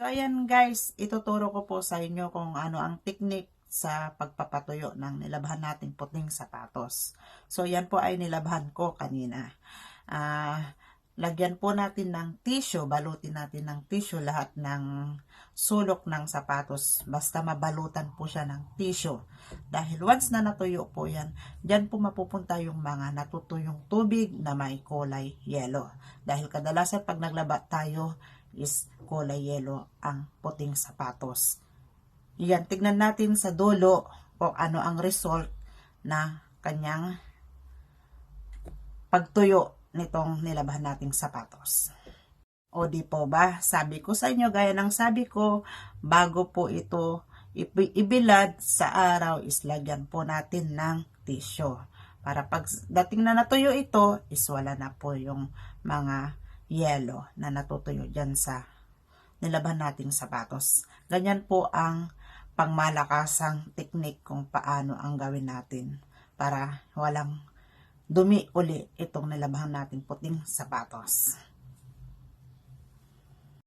So ayan guys, ituturo ko po sa inyo kung ano ang technique sa pagpapatuyo ng nilabhan nating puting sapatos. So yan po ay nilabhan ko kanina. Ah, lagyan po natin ng tissue, balutin natin ng tissue lahat ng sulok ng sapatos. Basta mabalutan po siya ng tissue. Dahil once na natuyo po yan, dyan po mapupunta yung mga natutuyong tubig na may kulay yellow. Dahil kadalasan pag naglaba tayo is kulay yellow ang puting sapatos. Yan, tignan natin sa dulo kung ano ang result na kanyang pagtuyo nitong nilabhan nating sapatos. O di po ba? Sabi ko sa inyo, gaya ng sabi ko, bago po ito ibi- ibilad sa araw, is lagyan po natin ng tissue. Para pag dating na natuyo ito, is wala na po yung mga yellow na natutuyo dyan sa nilabhan nating sapatos. Ganyan po ang pangmalakasang teknik kung paano ang gawin natin para walang dumi uli itong nilabhan nating puting sapatos.